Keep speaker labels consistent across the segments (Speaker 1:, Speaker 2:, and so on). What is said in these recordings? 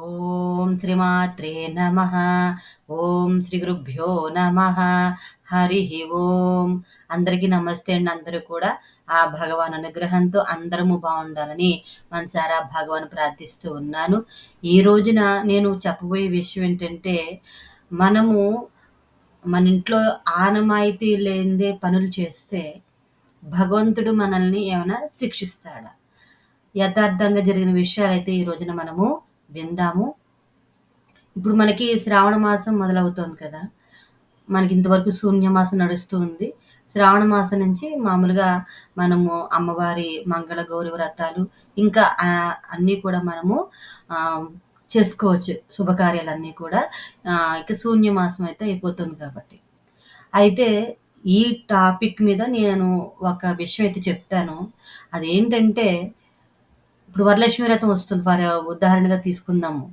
Speaker 1: ఓం శ్రీమాత్రే నమ. ఓం శ్రీ గురుభ్యో నమ. హరి ఓం. అందరికీ నమస్తే అండి. అందరూ కూడా ఆ భగవాన్ అనుగ్రహంతో అందరము బాగుండాలని మనసారా భగవాన్ ప్రార్థిస్తూ ఉన్నాను. ఈ రోజున నేను చెప్పబోయే విషయం ఏంటంటే మనము మన ఇంట్లో ఆనమాయితీ లేనిదే పనులు చేస్తే భగవంతుడు మనల్ని ఏమైనా శిక్షిస్తాడా? యథార్థంగా జరిగిన విషయాలు అయితే ఈ రోజున మనము విందాము. ఇప్పుడు మనకి శ్రావణ మాసం మొదలవుతోంది కదా. మనకి ఇంతవరకు శూన్యమాసం నడుస్తూ ఉంది. శ్రావణ మాసం నుంచి మామూలుగా మనము అమ్మవారి మంగళ గౌరి వ్రతాలు ఇంకా అన్నీ కూడా మనము చేసుకోవచ్చు. శుభకార్యాలన్నీ కూడా ఇక శూన్యమాసం అయితే అయిపోతుంది కాబట్టి. అయితే ఈ టాపిక్ మీద నేను ఒక విషయం అయితే చెప్తాను. అదేంటంటే ఇప్పుడు వరలక్ష్మి వ్రతం వస్తుంది ఫర్ ఉదాహరణగా తీసుకుందాము.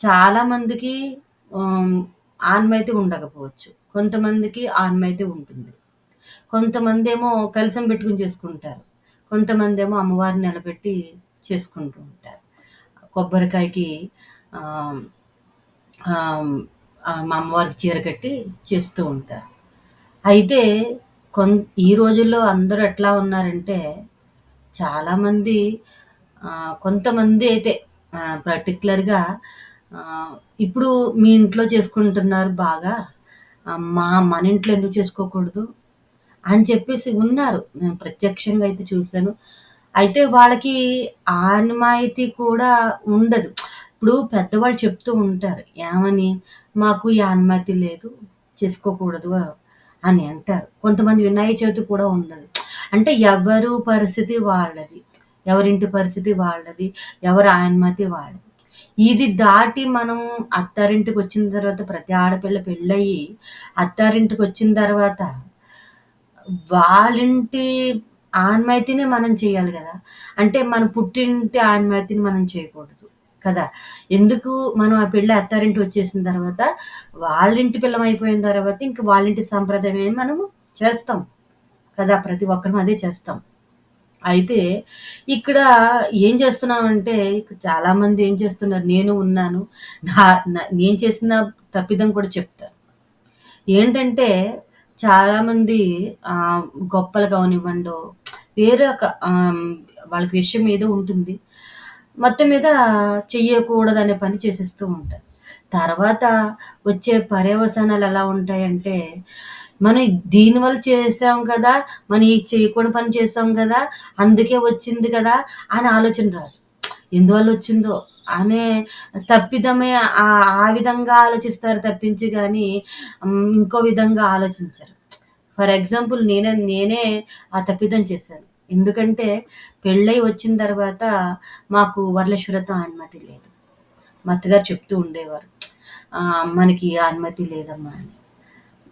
Speaker 1: చాలామందికి ఆన్మైతే ఉండకపోవచ్చు. కొంతమందికి ఆన్మైతే ఉంటుంది. కొంతమంది ఏమో కలిసం పెట్టుకుని చేసుకుంటారు. కొంతమంది ఏమో అమ్మవారిని నిలబెట్టి చేసుకుంటూ ఉంటారు. కొబ్బరికాయకి మా అమ్మవారికి చీర కట్టి చేస్తూ ఉంటారు. అయితే కొన్ ఈ రోజుల్లో అందరూ ఎట్లా ఉన్నారంటే చాలామంది కొంతమంది అయితే పర్టికులర్‌గా ఇప్పుడు మీ ఇంట్లో చేసుకుంటున్నారు బాగా. మా మన ఇంట్లో ఎందుకు చేసుకోకూడదు? అని చెప్పేసి ఉన్నారు. నేను ప్రత్యక్షంగా అయితే చూసాను. అయితే వాళ్ళకి ఆనమాయితీ కూడా ఉండదు. ఇప్పుడు పెద్దవాళ్ళు చెప్తూ ఉంటారు. ఏమని? "మాకు ఈ అనుమతి లేదు. చేసుకోకూడదు" అని అంటారు. కొంతమంది వినాయక చవితి కూడా ఉండదు. అంటే ఎవరు పరిస్థితి వాళ్ళది. ఎవరింటి పరిస్థితి వాళ్ళది ఎవరి ఆయన్మతి వాళ్ళది. ఇది దాటి మనం అత్తారింటికి వచ్చిన తర్వాత ప్రతి ఆడపిల్ల పెళ్ళయి అత్తారింటికి వచ్చిన తర్వాత వాళ్ళింటి ఆన్మైతిని మనం చేయాలి కదా. అంటే మన పుట్టింటి ఆన్మైతిని మనం చేయకూడదు కదా. ఎందుకు మనం ఆ పిల్ల అత్తారింటి వచ్చేసిన తర్వాత వాళ్ళింటి పిల్లం అయిపోయిన తర్వాత ఇంక వాళ్ళింటి సంప్రదాయం మనము చేస్తాం కదా. ప్రతి ఒక్కరం అదే చేస్తాం. అయితే ఇక్కడ ఏం చేస్తున్నామంటే చాలామంది ఏం చేస్తున్నారు నేను ఉన్నాను నా నేను చేసిన తప్పిదం కూడా చెప్తాను ఏంటంటే చాలామంది గొప్పలు కానివ్వండో వేరే ఒక వాళ్ళకి విషయం ఏదో ఉంటుంది మొత్తం మీద చెయ్యకూడదనే పని చేసేస్తూ ఉంటారు. తర్వాత వచ్చే పర్యవసానాలు ఎలా ఉంటాయంటే మనం దీనివల్ల చేసాం కదా మనం ఈ చేయకూడని పని చేసాం కదా అందుకే వచ్చింది కదా అని ఆలోచన రాదు. ఎందువల్ల వచ్చిందో అనే తప్పిదమే ఆ విధంగా ఆలోచిస్తారు తప్పించి కానీ ఇంకో విధంగా ఆలోచించరు. ఫర్ ఎగ్జాంపుల్ నేనే నేనే ఆ తప్పిదం చేశాను. ఎందుకంటే పెళ్ళై వచ్చిన తర్వాత మాకు వరలశ్వరతో అనుమతి లేదు. మా అత్తగారు చెప్తూ ఉండేవారు మనకి అనుమతి లేదమ్మా అని.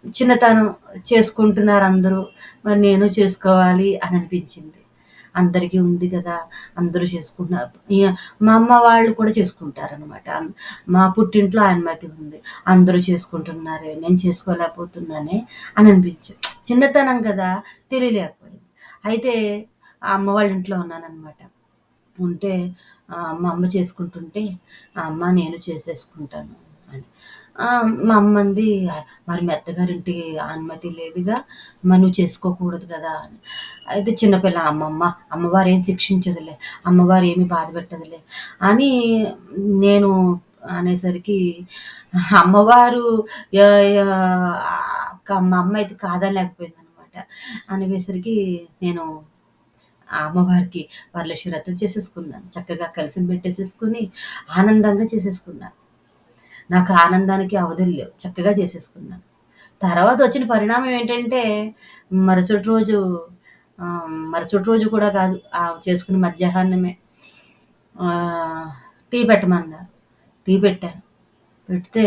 Speaker 1: చిన్నతనం చేసుకుంటున్నారు అందరూ మరి నేను చేసుకోవాలి అని అనిపించింది. అందరికీ ఉంది కదా అందరూ చేసుకుంటున్నారు. మా అమ్మ వాళ్ళు కూడా చేసుకుంటారనమాట మా పుట్టింట్లో అనుమతి ఉంది. అందరూ చేసుకుంటున్నారే నేను చేసుకోలేకపోతున్నానే అని అనిపించు చిన్నతనం కదా తెలియలేకపోయింది. అయితే అమ్మ వాళ్ళ ఇంట్లో ఉన్నానన్నమాట. ఉంటే మా అమ్మ చేసుకుంటుంటే అమ్మ నేను చేసేసుకుంటాను అని. మా అమ్మంది మరి మెత్తగారింటికి అనుమతి లేదుగా మరి నువ్వు చేసుకోకూడదు కదా. అని అయితే చిన్నపిల్ల అమ్మమ్మ అమ్మవారు ఏం శిక్షించదులే అమ్మవారు ఏమి బాధ పెట్టదులే. అని నేను అనేసరికి అమ్మవారు మా అమ్మ అయితే కాదలేకపోయింది అనమాట అనేసరికి నేను ఆ అమ్మవారికి వరలక్ష్మి వ్రతం చేసేసుకున్నాను. చక్కగా కలిసి పెట్టేసేసుకుని ఆనందంగా చేసేసుకున్నాను. నాకు ఆనందానికి అవధులు లేవు. చక్కగా చేసేసుకున్నాను. తర్వాత వచ్చిన పరిణామం ఏంటంటే మరుసటి రోజు మరుసటి రోజు కూడా కాదు చేసుకున్న మధ్యాహ్నమే టీ పెట్టమన్నారు టీ పెట్టాను. పెడితే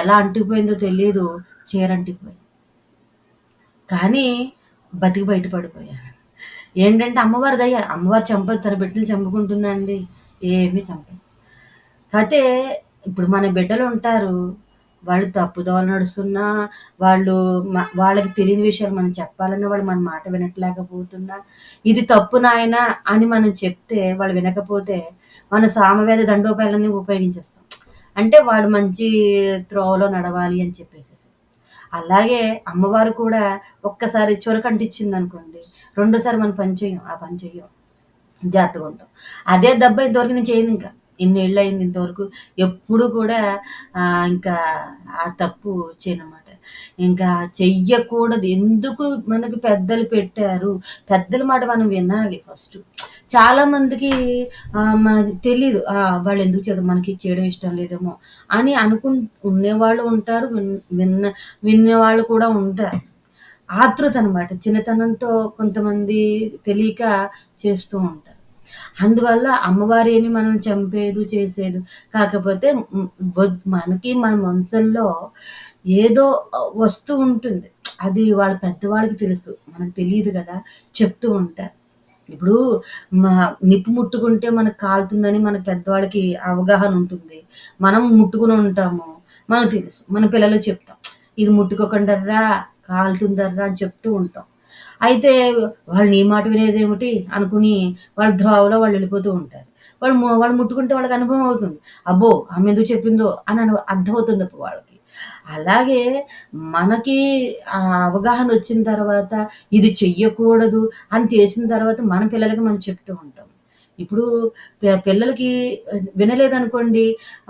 Speaker 1: ఎలా అంటుకుపోయిందో తెలియదు చీర అంటిపోయింది కానీ బతికి బయటపడిపోయాను. ఏంటంటే అమ్మవారి దయ అమ్మవారు చంపదు తన బిడ్డలు చంపుకుంటుందండి ఏమీ చంపదు. అయితే ఇప్పుడు మన బిడ్డలు ఉంటారు వాళ్ళు తప్పుదోవ నడుస్తున్నా, వాళ్ళు మ వాళ్ళకి తెలియని విషయాలు మనం చెప్పాలన్నా వాళ్ళు మన మాట వినట్లేకపోతున్నా, ఇది తప్పు నాయనా అని మనం చెప్తే వాళ్ళు వినకపోతే, మన సామవేద దండోపాయాలన్నీ ఉపయోగించేస్తాం. అంటే వాడు మంచి త్రోవలో నడవాలి అని చెప్పేసేసి. అలాగే అమ్మవారు కూడా ఒక్కసారి చురకంటిచ్చిందనుకోండి, రెండోసారి మనం పని ఆ పని చెయ్యం. జాగ్రత్తగుంటాం. అదే దెబ్బ ఇంతవరకు నేను ఇంకా ఇన్నేళ్ళయింది ఇంతవరకు ఎప్పుడు కూడా ఇంకా ఆ తప్పు చేయననమాట. ఇంకా చెయ్యకూడదు. ఎందుకు మనకి పెద్దలు పెట్టారు. పెద్దల మాట మనం వినాలి ఫస్ట్ చాలా మందికి ఆహ్, మనకి తెలీదు. ఆ! వాళ్ళెందుకు చేయడం మనకి చేయడం ఇష్టం లేదేమో అని అనుకుం ఉండేవాళ్ళు ఉంటారు. విన్ విన్న వినేవాళ్ళు కూడా ఉంటారు. ఆతృత అనమాట. చిన్నతనంతో కొంతమంది తెలియక చేస్తూ ఉంటారు. అందువల్ల అమ్మవారిని మనం చంపేదు, చేసేదు కాకపోతే మనకి మన మనసుల్లో ఏదో వస్తూ ఉంటుంది. అది వాళ్ళ పెద్దవాళ్ళకి తెలుసు. మనకు తెలియదు కదా చెప్తూ ఉంటారు. ఇప్పుడు మా నిప్పు ముట్టుకుంటే మనకు కాలుతుందని మన పెద్దవాళ్ళకి అవగాహన ఉంటుంది. మనం ముట్టుకుని ఉంటాము. మనకు తెలుసు. మన పిల్లలు చెప్తాం. ఇది ముట్టుకోకండర్రా, కాలుతుందర్రా అని చెప్తూ ఉంటాం. అయితే వాళ్ళు నీ మాట వినేదేమిటి అనుకుని వాళ్ళ ద్రోవలో వాళ్ళు వెళ్ళిపోతూ ఉంటారు. వాళ్ళు వాళ్ళు ముట్టుకుంటే వాళ్ళకి అనుభవం అవుతుంది. అబ్బో! ఆమె ఎందుకు చెప్పిందో అని అను అర్థమవుతుంది అప్పుడు వాళ్ళకి. అలాగే మనకి ఆ అవగాహన వచ్చిన తర్వాత ఇది చెయ్యకూడదు అని చేసిన తర్వాత మన పిల్లలకి మనం చెప్తూ ఉంటాం. ఇప్పుడు పిల్లలకి వినలేదనుకోండి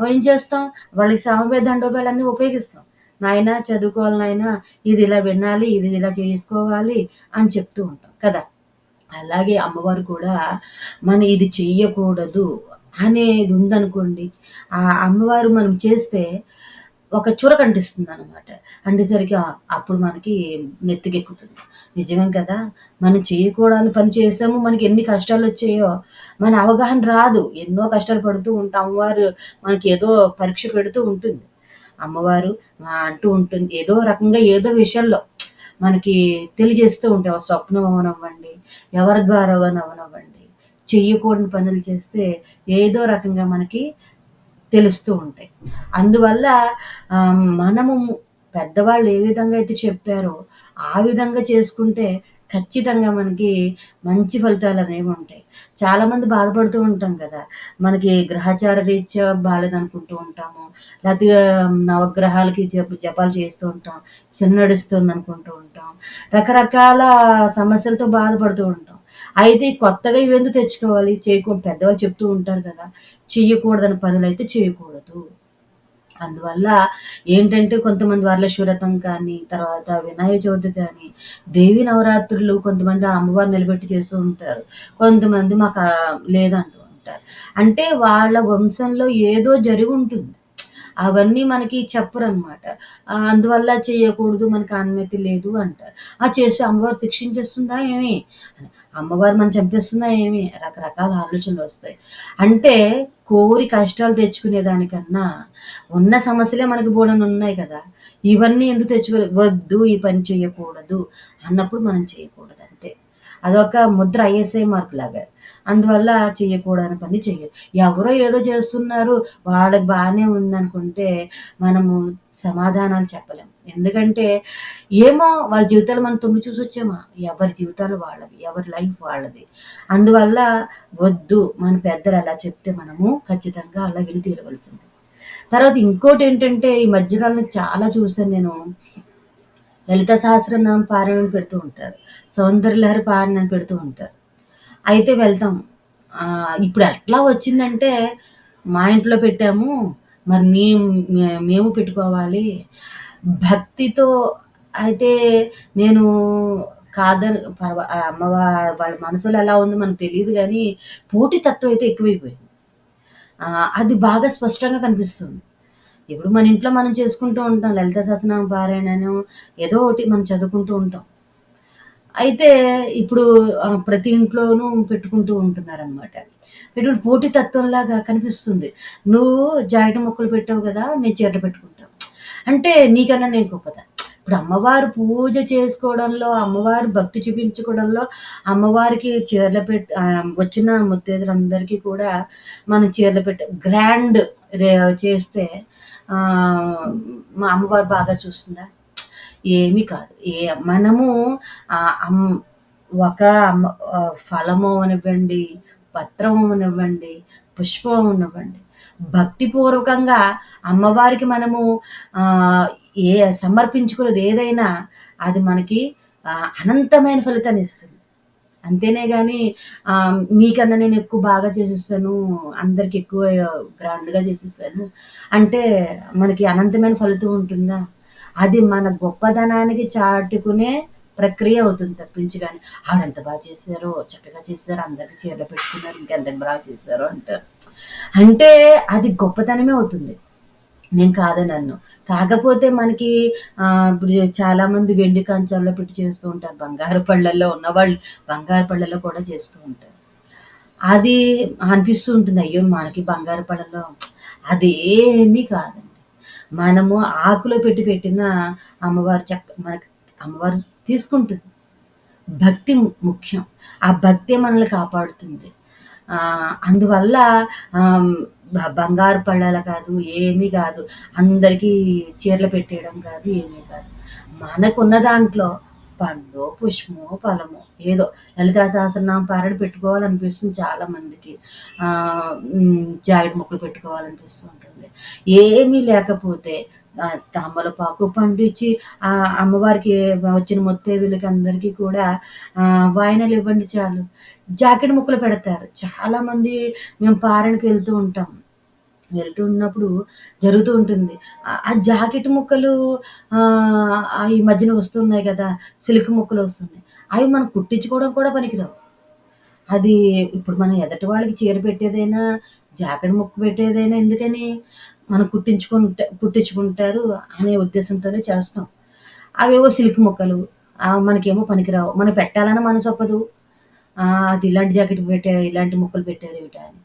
Speaker 1: ఏం చేస్తాం? వాళ్ళకి సామవేద దండోపాయాలన్నీ ఉపయోగిస్తాం. నాయన చదువుకోవాలి నాయన ఇది ఇలా వినాలి, ఇది ఇలా చేసుకోవాలి అని చెప్తూ ఉంటాం కదా! అలాగే అమ్మవారు కూడా మనం ఇది చెయ్యకూడదు అనేది ఉందనుకోండి, ఆ అమ్మవారు మనం చేస్తే ఒక చురకంటిస్తుందనమాట. అంటేసరికి అప్పుడు మనకి నెత్తికెక్కుతుంది. నిజమే కదా! మనం చేయకూడని పని చేసాము. మనకి ఎన్ని కష్టాలు వచ్చాయో మన అవగాహన రాదు. ఎన్నో కష్టాలు పడుతూ ఉంటాం. అమ్మవారు మనకి ఏదో పరీక్ష పెడుతూ ఉంటుంది. అమ్మవారు అంటూ ఉంటుంది. ఏదో రకంగా ఏదో విషయంలో మనకి తెలియజేస్తూ ఉంటాయి. స్వప్నం అవనవ్వండి ఎవరి ద్వారా అవనవ్వండి చెయ్యకూడని పనులు చేస్తే ఏదో రకంగా మనకి తెలుస్తూ ఉంటాయి. అందువల్ల మనము పెద్దవాళ్ళు ఏ విధంగా అయితే చెప్పారో, ఆ విధంగా చేసుకుంటే ఖచ్చితంగా మనకి మంచి ఫలితాలు అనేవి ఉంటాయి. చాలామంది బాధపడుతూ ఉంటాం కదా! మనకి గ్రహచార రీత్యా బాగాలేదనుకుంటూ ఉంటాము. లేకపోతే నవగ్రహాలకి జప జపాలు చేస్తూ ఉంటాం. చిన్నడుస్తుంది నడుస్తుందనుకుంటూ ఉంటాం. రకరకాల సమస్యలతో బాధపడుతూ ఉంటాం. అయితే కొత్తగా ఇవెందుకు తెచ్చుకోవాలి? చేయకూడదు. పెద్దవాళ్ళు చెప్తూ ఉంటారు కదా! చేయకూడదని పనులు అయితే చేయకూడదు. అందువల్ల ఏంటంటే కొంతమంది వరలక్ష్మి కానీ, తర్వాత వినాయక చవితి కానీ, దేవి నవరాత్రులు కొంతమంది అమ్మవారు అమ్మవారిని నిలబెట్టి చేస్తూ ఉంటారు. కొంతమంది మాకు లేదంటూ ఉంటారు. అంటే వాళ్ళ వంశంలో ఏదో జరిగి ఉంటుంది అవన్నీ మనకి చెప్పరనమాట. ఆహ్, అందువల్ల చేయకూడదు, మనకు అనుమతి లేదు అంటారు. ఆ! చేస్తే అమ్మవారు శిక్షించేస్తుందా ఏమి? అమ్మవారు మనం చంపేస్తున్నా ఏమి? రకరకాల ఆలోచనలు వస్తాయి అంటే కోరి కష్టాలు తెచ్చుకునే దానికన్నా, ఉన్న సమస్యలే మనకు ఉన్నాయి కదా! ఇవన్నీ ఎందుకు తెచ్చుకో వద్దు ఈ పని చేయకూడదు అన్నప్పుడు మనం చేయకూడదు అంటే అదొక ముద్ర ఐఎస్ఐ మార్క్‌లాగా. అందువల్ల చేయకూడని పని చేయదు ఎవరో ఏదో చేస్తున్నారు, వాళ్ళకి బాగానే ఉందనుకుంటే, మనము సమాధానాలు చెప్పలేము ఎందుకంటే, ఏమో వాళ్ళ జీవితాలు మనం తొంగి చూసొచ్చామా? ఎవరి జీవితాలు వాళ్ళవి. ఎవరి లైఫ్ వాళ్ళది. అందువల్ల వద్దు. మన పెద్దలు అలా చెప్తే మనము ఖచ్చితంగా అలా విని తీరవలసింది తర్వాత ఇంకోటి ఏంటంటే ఈ మధ్యకాలంలో చాలా చూసాను నేను. లలిత సహస్రనామ పారాయణం పెడుతూ ఉంటారు. సౌందర్యలహరి పారాయణ పెడుతూ ఉంటారు. అయితే వెళ్తాం. ఇప్పుడు ఎట్లా వచ్చిందంటే, మా ఇంట్లో పెట్టాము. మరి మేము మే మేము పెట్టుకోవాలి. భక్తితో అయితే నేను కాదని పర్వ అమ్మవారి అమ్మవా వాళ్ళ మనసులో ఎలా ఉందో మనకు తెలియదు కానీ పోటీతత్వం అయితే ఎక్కువైపోయింది. అది బాగా స్పష్టంగా కనిపిస్తుంది. ఇప్పుడు మన ఇంట్లో మనం చేసుకుంటూ ఉంటాం. లలిత సహస్రనామ పారాయణను ఏదో ఒకటి మనం చదువుకుంటూ ఉంటాం. అయితే ఇప్పుడు ప్రతి ఇంట్లోనూ పెట్టుకుంటూ ఉంటున్నారనమాట. ఎటువంటి పోటీతత్వంలాగా కనిపిస్తుంది. నువ్వు జాకెట్ ముక్కలు పెట్టావు కదా నేను చీరలు పెట్టుకుంటావు అంటే నీకన్నా నేను గొప్పదా? ఇప్పుడు అమ్మవారు పూజ చేసుకోవడంలో, అమ్మవారు భక్తి చూపించుకోవడంలో, అమ్మవారికి చీరలు పెట్టి వచ్చిన ముత్తైదులందరికీ కూడా మనం చీరలు పెట్టి గ్రాండ్ చేస్తే మా అమ్మవారు బాగా చూస్తుందా? ఏమీ కాదు. ఏ మనము అమ్ ఒక అమ్మ ఫలము అనివ్వండి, పత్రం పుష్పమునివ్వండి పుష్పం భక్తిపూర్వకంగా అమ్మవారికి మనము ఏ సమర్పించుకున్నది ఏదైనా అది మనకి అనంతమైన ఫలితాన్ని ఇస్తుంది అంతేనే కానీ మీకన్నా నేను ఎక్కువ బాగా చేసేస్తాను అందరికి ఎక్కువ గ్రాండ్‌గా చేసేస్తాను అంటే మనకి అనంతమైన ఫలితం ఉంటుందా? అది మన గొప్పదనానికి చాటుకునే ప్రక్రియ అవుతుంది తప్పించి గాని, ఆవిడెంత బాగా చేశారో, చక్కగా చేశారు, అందరికి చీరలు పెట్టుకున్నారు, ఇంకెంత బాగా చేశారో అంటారు. అంటే అది గొప్పతనమే అవుతుంది. నేను కాదనన్ను కాకపోతే మనకి ఇప్పుడు చాలామంది వెండి కంచాల్లో పెట్టి చేస్తూ ఉంటారు. బంగారు పళ్ళల్లో ఉన్నవాళ్ళు బంగారు పళ్ళల్లో కూడా చేస్తూ ఉంటారు. అది అనిపిస్తూ ఉంటుంది. అయ్యో! మనకి బంగారు పళ్ళలో అదేమీ కాదండి. మనము ఆకులో పెట్టి పెట్టిన అమ్మవారు చక్క మనకి అమ్మవారు తీసుకుంటుంది. భక్తి ము ముఖ్యం. ఆ భక్తి మనల్ని కాపాడుతుంది. అందువల్ల బంగారు పళ్ళాల కాదు, ఏమీ కాదు. అందరికీ చీరలు పెట్టేయడం కాదు, ఏమీ కాదు. మనకున్న దాంట్లో పండు పుష్పము ఫలము ఏదో లలితా సహస్రనామ పారాయణ పెట్టుకోవాలనిపిస్తుంది చాలా మందికి. ఆహ్, జాకెట్ ముక్కలు పెట్టుకోవాలనిపిస్తూ ఉంటుంది. ఏమీ లేకపోతే తమలపాకు పండించి ఆ అమ్మవారికి వచ్చిన ముత్తైదులకి అందరికీ కూడా వాయినలు ఇవ్వండి చాలు. జాకెట్ ముక్కలు పెడతారు. చాలామంది మేము పారణకి వెళ్తూ ఉంటాం. వెళ్తూ ఉన్నప్పుడు జరుగుతూ ఉంటుంది. ఆ జాకెట్ ముక్కలు ఈ మధ్యన వస్తున్నాయి కదా! సిల్క్ ముక్కలు వస్తున్నాయి. అవి మనం కుట్టించుకోవడం కూడా పనికిరావు. అది ఇప్పుడు మనం ఎదటి వాళ్ళకి చీర పెట్టేదైనా, జాకెట్ ముక్క పెట్టేదైనా ఎందుకని? మనం కుట్టించుకుంట పుట్టించుకుంటారు అనే ఉద్దేశంతోనే చేస్తాం. అవేవో సిల్క్ ముక్కలు మనకేమో పనికిరావు. మనం పెట్టాలన్న మనసు ఒప్పదు అది ఇలాంటి జాకెట్ పెట్టారు, ఇలాంటి ముక్కలు పెట్టారేమిటా అని.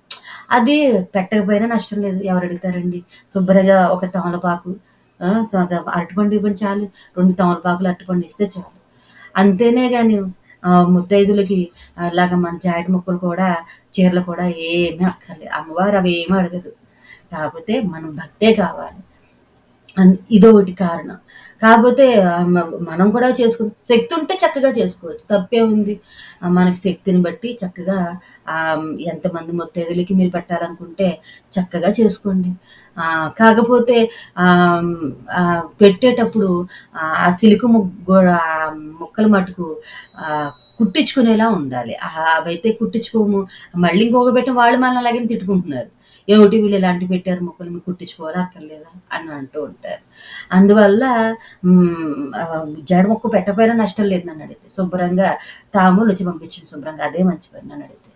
Speaker 1: అది పెట్టకపోయినా నష్టం లేదు. ఎవరు అడుగుతారండి శుభ్రంగా ఒక తమలపాకు అరటిపండు ఇవ్వండి చాలు. రెండు తమలపాకులు, అరటిపండు ఇస్తే చాలు. అంతేనే కానీ ముత్తైదులకి అలాగ మన జాకెట్ ముక్కలు కూడా, చీరలు కూడా ఏమీ అక్కర్లేదు. అమ్మవారు అవేమి అడగదు. కాకపోతే మనం భక్తే కావాలి. అన్ ఇదోకటి కారణం. కాకపోతే మనం కూడా చేసుకో శక్తి ఉంటే చక్కగా చేసుకోవచ్చు. తప్పే ఉంది మనకి శక్తిని బట్టి చక్కగా ఎంతమంది మొత్తేదులకి మీరు పెట్టాలనుకుంటే చక్కగా చేసుకోండి. కాకపోతే పెట్టేటప్పుడు ఆ సిలుకు ముగ్గు గూడా ముక్కలు మటుకు కుట్టించుకునేలా ఉండాలి. అవైతే కుట్టించుకోము. మళ్ళీ ఇంకొక పెట్టిన వాళ్ళు మనం అలాగే తిట్టుకుంటున్నారు. ఏమిటి వీళ్ళు ఇలాంటివి పెట్టారు మొక్కలు మీకు కుట్టించుకోవాలి అక్కర్లేదా? అని అంటూ ఉంటారు. అందువల్ల జడ మొక్క జాకెట్ పెట్టకపోయినా నష్టం లేదు నన్ను అడిగితే శుభ్రంగా తాంబూలమిచ్చి పంపించండి శుభ్రంగా. అదే మంచి పని నన్ను అడిగితే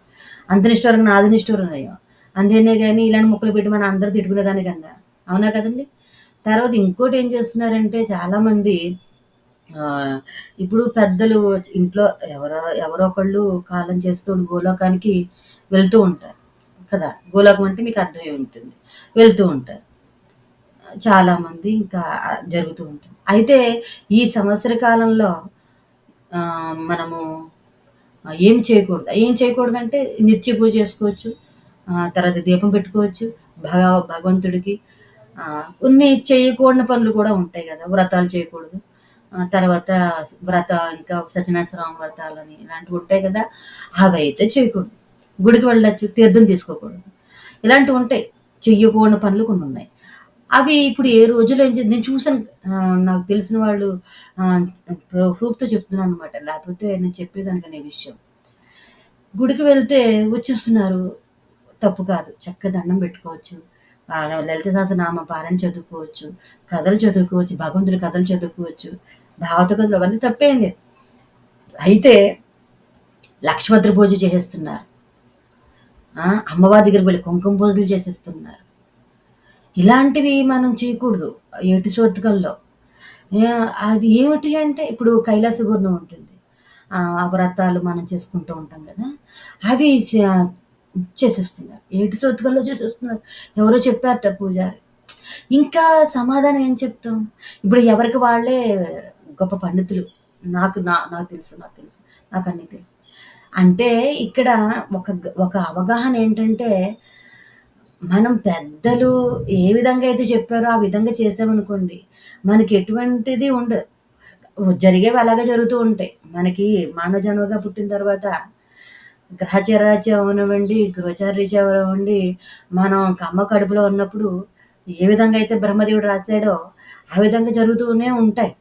Speaker 1: అంత నిష్ఠూరంగా నాది నిష్ఠూరం నయం. అందుకనే కానీ ఇలాంటి మొక్కలు పెట్టి మనం అందరూ తిట్టుకునేదాని కన్నా. అవునా కదండీ! తర్వాత ఇంకోటి ఏం చేస్తున్నారంటే చాలామంది ఇప్పుడు పెద్దలు ఇంట్లో ఎవరో ఎవరో ఒకళ్ళు కాలం చేస్తూ గోలోకానికి వెళ్తూ ఉంటారు. కదా! గోలోకం అంటే మీకు అర్థమై ఉంటుంది. వెళ్తూ ఉంటారు. చాలామంది ఇంకా జరుగుతూ ఉంటుంది. అయితే ఈ సంవత్సర కాలంలో మనము ఏం చేయకూడదు. ఏం చేయకూడదంటే నిత్య పూజ చేసుకోవచ్చు. తర్వాత దీపం పెట్టుకోవచ్చు. భగ భగవంతుడికి కొన్ని చేయకూడని పనులు కూడా ఉంటాయి కదా వ్రతాలు చేయకూడదు. తర్వాత వ్రత ఇంకా సత్యనారాయణ వ్రతాలని ఇలాంటివి ఉంటాయి కదా! అవైతే చేయకూడదు. గుడికి వెళ్ళచ్చు తీర్థం తీసుకోకూడదు. ఇలాంటివి ఉంటాయి చెయ్యకూడని పనులు కొన్నున్నాయి. అవి ఇప్పుడు ఏ రోజులో ఏం నేను చూసాను. నాకు తెలిసిన వాళ్ళు ప్రూఫ్తో చెప్తున్నాను అనమాట లేకపోతే నేను చెప్పేదానికనే విషయం. గుడికి వెళ్తే వచ్చేస్తున్నారు. తప్పు కాదు. చక్కగా దండం పెట్టుకోవచ్చు. ఆహ్, లలిత సహస్రనామ పారాయణ చదువుకోవచ్చు. కథలు చదువుకోవచ్చు. భగవంతుడి కథలు చదువుకోవచ్చు. భావత కథలు అవన్నీ తప్పేంది అయితే లక్ష్మద్ర పూజ చేసేస్తున్నారు. ఆ! అమ్మవారి దగ్గరికి వెళ్ళి కుంకుమ పూజలు చేసేస్తున్నారు. ఇలాంటివి మనం చేయకూడదు. ఏటి సూతకంలో. అది ఏమిటి అంటే ఇప్పుడు కైలాస గుర్రం ఉంటుంది. ఆ వ్రతాలు మనం చేసుకుంటూ ఉంటాం కదా అవి చేసేస్తున్నారు. ఏటి సూతకంలో చేసేస్తున్నారు. ఎవరో చెప్పారట పూజారి. ఇంకా సమాధానం ఏం చెప్తాం? ఇప్పుడు ఎవరికి వాళ్ళే గొప్ప పండితులు. నాకు నా నాకు తెలుసు, నాకు తెలుసు. నాకు అన్నీ తెలుసు. అంటే ఇక్కడ ఒక ఒక అవగాహన ఏంటంటే మనం పెద్దలు ఏ విధంగా అయితే చెప్పారో ఆ విధంగా చేసామనుకోండి, మనకి ఎటువంటిది ఉండదు. జరిగేవి అలాగే జరుగుతూ ఉంటాయి. మనకి మానవ జన్మగా పుట్టిన తర్వాత గ్రహచర్య అవనివ్వండి, గృహచర్య అవనివ్వండి, మనం కమ్మ కడుపులో ఉన్నప్పుడు ఏ విధంగా అయితే బ్రహ్మదేవుడు రాశాడో ఆ విధంగా జరుగుతూనే ఉంటాయి.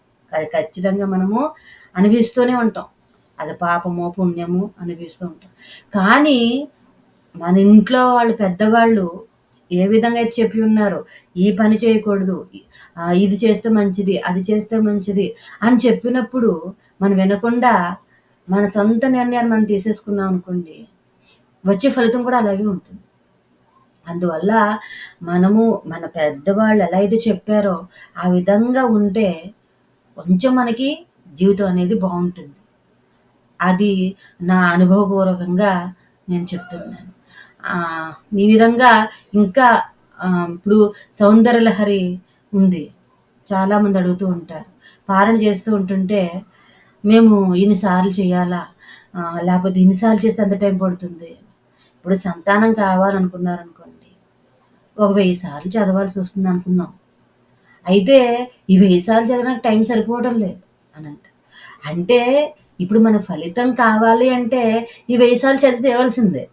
Speaker 1: ఖచ్చితంగా మనము అనుభవిస్తూనే ఉంటాం. అది పాపమో, పుణ్యమో అనిపిస్తూ ఉంటాం. కానీ మన ఇంట్లో వాళ్ళు పెద్దవాళ్ళు ఏ విధంగా అయితే చెప్పి ఉన్నారో, ఈ పని చేయకూడదు, ఇది చేస్తే మంచిది, అది చేస్తే మంచిది అని చెప్పినప్పుడు మనం వినకుండా మన సొంత నిర్ణయాన్ని మనం తీసేసుకున్నాం అనుకోండి, వచ్చే ఫలితం కూడా అలాగే ఉంటుంది. అందువల్ల మనము మన పెద్దవాళ్ళు ఎలా అయితే చెప్పారో, ఆ విధంగా ఉంటే కొంచెం మనకి జీవితం అనేది బాగుంటుంది అది నా అనుభవపూర్వకంగా నేను చెప్తున్నాను. ఈ విధంగా ఇంకా ఇప్పుడు సౌందర్యలహరి ఉంది. చాలామంది అడుగుతూ ఉంటారు. పారణ చేస్తూ ఉంటుంటే, మేము ఇన్ని సార్లు చేయాలా? లేకపోతే ఇన్నిసార్లు చేస్తే ఎంత టైం పడుతుంది? ఇప్పుడు సంతానం కావాలనుకున్నారనుకోండి, ఒక వెయ్యి సార్లు చదవాల్సి వస్తుంది అనుకుందాం. అయితే ఈ వెయ్యి సార్లు చదవడానికి టైం సరిపోవడం లేదు అని అంటే ఇప్పుడు మన ఫలితం కావాలి అంటే ఈ 1000 చదివి తీరవలసిందే.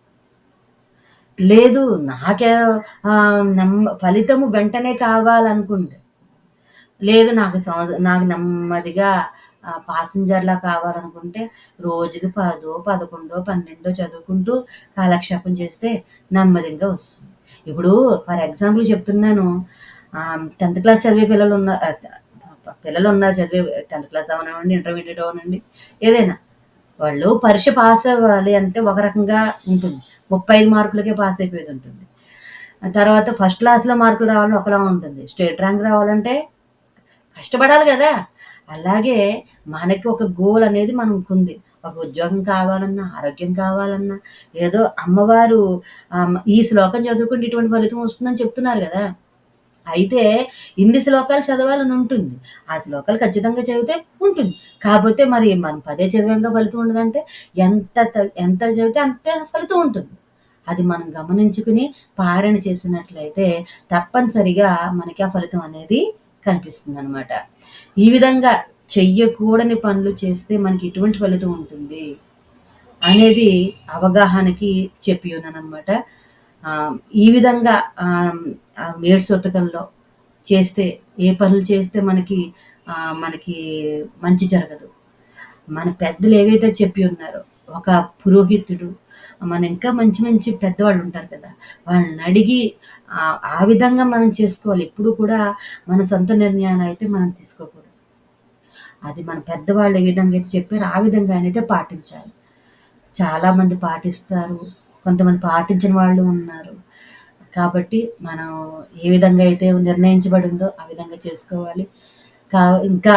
Speaker 1: లేదు నాకే నమ్మ ఫలితము వెంటనే కావాలనుకుంటే, లేదు నాకు సంవత్సరం నాకు నెమ్మదిగా పాసింజర్లా కావాలనుకుంటే రోజుకి 10, 11, 12 చదువుకుంటూ కాలక్షేపం చేస్తే నెమ్మదిగా వస్తుంది. ఇప్పుడు ఫర్ ఎగ్జాంపుల్ చెప్తున్నాను. టెన్త్ క్లాస్ చదివే పిల్లలు ఉన్న పిల్లలు ఉన్నారు చదివే 10థ్ క్లాస్ అవనండి ఇంటర్మీడియట్ అవనండి, ఏదైనా. వాళ్ళు పరీక్ష పాస్ అవ్వాలి అంటే ఒక రకంగా ఉంటుంది. 35 మార్కులకే పాస్ అయిపోయేది ఉంటుంది తర్వాత ఫస్ట్ క్లాస్‌లో మార్కులు రావాలని ఒకలా ఉంటుంది. స్టేట్ ర్యాంక్ రావాలంటే కష్టపడాలి కదా అలాగే మనకి ఒక గోల్ అనేది మనకుంది. ఒక ఉద్యోగం కావాలన్నా, ఆరోగ్యం కావాలన్నా, ఏదో అమ్మవారు ఈ శ్లోకం చదువుకుంటే ఇటువంటి ఫలితం వస్తుందని చెప్తున్నారు కదా అయితే ఇన్ని శ్లోకాలు చదవాలని ఉంటుంది. ఆ శ్లోకాలు ఖచ్చితంగా చదివితే ఉంటుంది. కాకపోతే మరి మనం పదే చదివాంగా ఫలితం ఉండదంటే ఎంత త ఎంత చదివితే అంతే ఫలితం ఉంటుంది. అది మనం గమనించుకుని పారణ చేసినట్లయితే తప్పనిసరిగా మనకి ఆ ఫలితం అనేది కనిపిస్తుంది అనమాట ఈ విధంగా చెయ్యకూడని పనులు చేస్తే మనకి ఎటువంటి ఫలితం ఉంటుంది అనేది అవగాహనకి చెప్పి ఉన్నాననమాట. ఈ విధంగా ఆహ్, ఏడు చేస్తే ఏ పనులు చేస్తే మనకి మనకి మంచి జరగదు. మన పెద్దలు ఏవైతే చెప్పి ఉన్నారో, ఒక పురోహితుడు మన ఇంకా మంచి మంచి పెద్దవాళ్ళు ఉంటారు కదా! వాళ్ళని అడిగి ఆ విధంగా మనం చేసుకోవాలి. ఎప్పుడు కూడా మన సొంత నిర్ణయాలైతే మనం తీసుకోకూడదు. అది మన పెద్దవాళ్ళు ఏ విధంగా అయితే చెప్పారో ఆ విధంగా అయితే పాటించాలి. చాలామంది పాటిస్తారు. కొంతమంది పాటించని వాళ్ళు ఉన్నారు. కాబట్టి మనం ఏ విధంగా అయితే నిర్ణయించబడిందో ఆ విధంగా చేసుకోవాలి. కా ఇంకా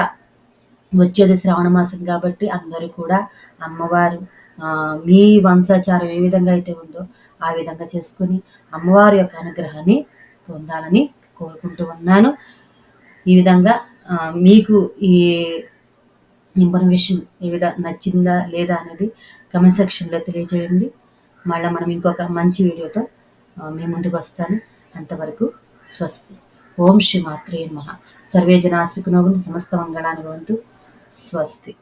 Speaker 1: వచ్చేది శ్రావణ మాసం కాబట్టి అందరూ కూడా అమ్మవారు మీ వంశాచారం ఏ విధంగా అయితే ఉందో ఆ విధంగా చేసుకుని అమ్మవారి యొక్క అనుగ్రహాన్ని పొందాలని కోరుకుంటూ ఉన్నాను. ఈ విధంగా మీకు ఈ ఇన్ఫర్మేషన్ ఏ విధంగా నచ్చిందా? లేదా? అనేది కమెంట్ సెక్షన్‌లో తెలియజేయండి. మళ్ళీ మనం ఇంకొక మంచి వీడియోతో మేము ముందుకు వస్తాను అంతవరకు స్వస్తి. ఓం శ్రీ మాత్రే నమః. సర్వే జనా సుఖినో సమస్త మంగళాని వంతు స్వస్తి.